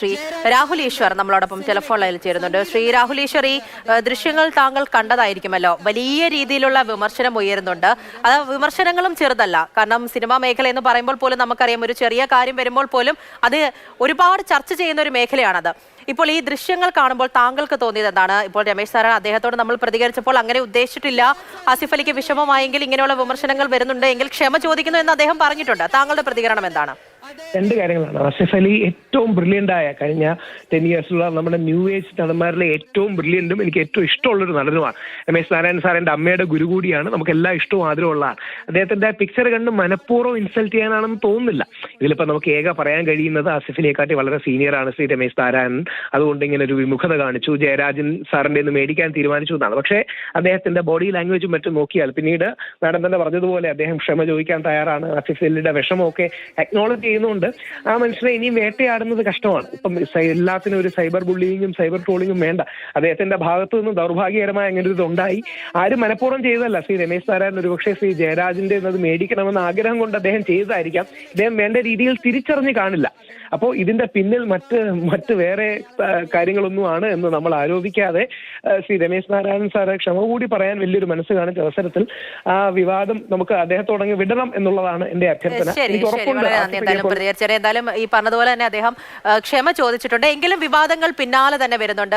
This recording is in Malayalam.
ശ്രീ രാഹുൽ ഈശ്വർ നമ്മളോടൊപ്പം ടെലിഫോൺ ലൈനിൽ ചേരുന്നുണ്ട്. ശ്രീ രാഹുൽ ഈശ്വർ ഈ ദൃശ്യങ്ങൾ താങ്കൾ കണ്ടതായിരിക്കുമല്ലോ. വലിയ രീതിയിലുള്ള വിമർശനം ഉയരുന്നുണ്ട്. അത് വിമർശനങ്ങളും ചെറുതല്ല. കാരണം സിനിമാ മേഖല എന്ന് പറയുമ്പോൾ പോലും നമുക്കറിയാം ഒരു ചെറിയ കാര്യം വരുമ്പോൾ പോലും അത് ഒരുപാട് ചർച്ച ചെയ്യുന്ന ഒരു മേഖലയാണത്. ഇപ്പോൾ ഈ ദൃശ്യങ്ങൾ കാണുമ്പോൾ താങ്കൾക്ക് തോന്നിയത് എന്താണ്? ഇപ്പോൾ രമേശ് സാറാണ് അദ്ദേഹത്തോട് നമ്മൾ പ്രതികരിച്ചപ്പോൾ അങ്ങനെ ഉദ്ദേശിച്ചിട്ടില്ല. ആസിഫ് അലിക്ക് വിഷമമായെങ്കിൽ ഇങ്ങനെയുള്ള വിമർശനങ്ങൾ വരുന്നുണ്ട് എങ്കിൽ ക്ഷമ ചോദിക്കുന്നു എന്ന് അദ്ദേഹം പറഞ്ഞിട്ടുണ്ട്. താങ്കളുടെ പ്രതികരണം എന്താണ്? രണ്ട് കാര്യങ്ങളാണ്. ആസിഫ് അലി ഏറ്റവും ബ്രില്യന്റ് ആയ കഴിഞ്ഞ ടെൻ ഇയേഴ്സിലുള്ള നമ്മുടെ ന്യൂ ഏജ് നടന്മാരിലെ ഏറ്റവും ബ്രില്യന്റും എനിക്ക് ഏറ്റവും ഇഷ്ടമുള്ളൊരു നടനുമാണ്. രമേശ് നാരായണൻ സാർ എന്റെ അമ്മയുടെ ഗുരു കൂടിയാണ്. നമുക്ക് എല്ലാ ഇഷ്ടവും ആദരവുള്ളതാണ് അദ്ദേഹത്തിന്റെ പിക്ചർ കണ്ട് മനഃപൂർവം ഇൻസൾട്ട് ചെയ്യാനാണെന്ന് തോന്നുന്നില്ല. ഇതിലിപ്പോൾ നമുക്ക് ഏക പറയാൻ കഴിയുന്നത് ആസിഫിനെക്കാട്ടി വളരെ സീനിയറാണ് ശ്രീ രമേശ് നാരായണൻ. അതുകൊണ്ട് ഇങ്ങനെ ഒരു വിമുഖത കാണിച്ചു. ജയരാജൻ സാറിന്റെ നിന്ന് മേടിക്കാൻ തീരുമാനിച്ചു എന്നാണ്. പക്ഷേ അദ്ദേഹത്തിന്റെ ബോഡി ലാംഗ്വേജും മറ്റും നോക്കിയാൽ പിന്നീട് മാഡം തന്നെ പറഞ്ഞതുപോലെ അദ്ദേഹം ക്ഷമ ചോദിക്കാൻ തയ്യാറാണ്. ആസിഫ് അലിയുടെ വിഷമമൊക്കെ അക്നോളജ് ചെയ്യുന്നുണ്ട്. ആ മനുഷ്യനെ ഇനിയും വേട്ടയാടുന്നത് കഷ്ടമാണ്. ഇപ്പം എല്ലാത്തിനും ഒരു സൈബർ ബുള്ളിങ്ങും സൈബർ ട്രോളിങ്ങും വേണ്ട. അദ്ദേഹത്തിന്റെ ഭാഗത്തു നിന്ന് ദൗർഭാഗ്യകരമായ അങ്ങനെ ഒരു ഇതുണ്ടായി. ആരും മനഃപൂർവം ചെയ്തതല്ല. ശ്രീ രമേശ് നാരായണൻ ഒരുപക്ഷെ ശ്രീ ജയരാജിന്റെ എന്നത് മേടിക്കണമെന്ന ആഗ്രഹം കൊണ്ട് അദ്ദേഹം ചെയ്തതായിരിക്കാം. അദ്ദേഹം വേണ്ട രീതിയിൽ തിരിച്ചറിഞ്ഞ് കാണില്ല. അപ്പോൾ ഇതിന്റെ പിന്നിൽ മറ്റ് മറ്റ് വേറെ കാര്യങ്ങളൊന്നും ആണ് എന്ന് നമ്മൾ ആരോപിക്കാതെ ശ്രീ രമേശ് നാരായണൻ സാറ് ക്ഷമ കൂടി പറയാൻ വലിയൊരു മനസ്സ് കാണിച്ച അവസരത്തിൽ ആ വിവാദം നമുക്ക് അദ്ദേഹത്തോടങ്ങ് വിടണം എന്നുള്ളതാണ് എന്റെ അഭ്യർത്ഥന. എനിക്ക് ഉറപ്പുണ്ട്. പ്രതികരിച്ചത് എന്തായാലും ഈ പറഞ്ഞതുപോലെ തന്നെ അദ്ദേഹം ക്ഷമ ചോദിച്ചിട്ടുണ്ട്. എങ്കിലും വിവാദങ്ങൾ പിന്നാലെ തന്നെ വരുന്നുണ്ട്.